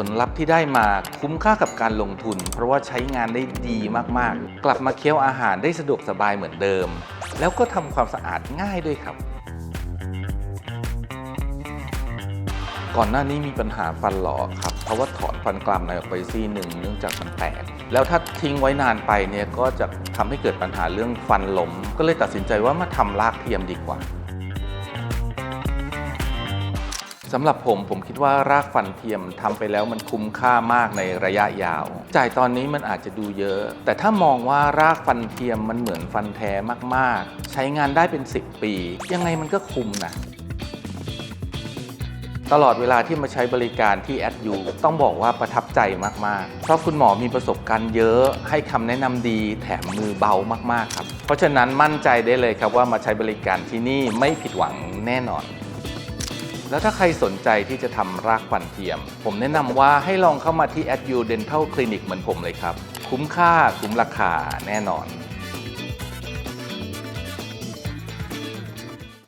ผลลัพธ์ที่ได้มาคุ้มค่ากับการลงทุน เพราะว่าใช้งานได้ดีมากๆ กลับมาเคี้ยวอาหารได้สะดวกสบายเหมือนเดิม แล้วก็ทำความสะอาดง่ายด้วยครับ ก่อนหน้านี้มีปัญหาฟันหลอครับ เพราะว่าถอนฟันกรามในออกไปซี่หนึ่งเนื่องจากมันแตก แล้วถ้าทิ้งไว้นานไปเนี่ยก็จะทำให้เกิดปัญหาเรื่องฟันหลมก็เลยตัดสินใจว่ามาทำรากเทียมดีกว่า สำหรับผมผมคิดว่ารากฟันเทียมทำไปแล้วมันคุ้มค่ามากในระยะยาว จ่ายตอนนี้มันอาจจะดูเยอะ แต่ถ้ามองว่ารากฟันเทียมมันเหมือนฟันแท้มากๆ ใช้งานได้เป็น 10 ปี ยังไงมันก็คุ้มนะตลอดเวลาที่มาใช้บริการที่แอดยูต้องบอกว่าประทับใจมาก ๆ เพราะคุณหมอมีประสบการณ์เยอะให้คำแนะนำดีแถมมือเบามาก ๆ ครับ เพราะฉะนั้นมั่นใจได้เลยครับว่ามาใช้บริการที่นี่ไม่ผิดหวังแน่นอน แล้วถ้าใครสนใจที่จะทำรากฟันเทียม ผมแนะนำว่าให้ลองเข้ามาที่ a d u dental clinic เหมือนผมเลยครับ คุ้มค่าคุ้มราคาแน่นอน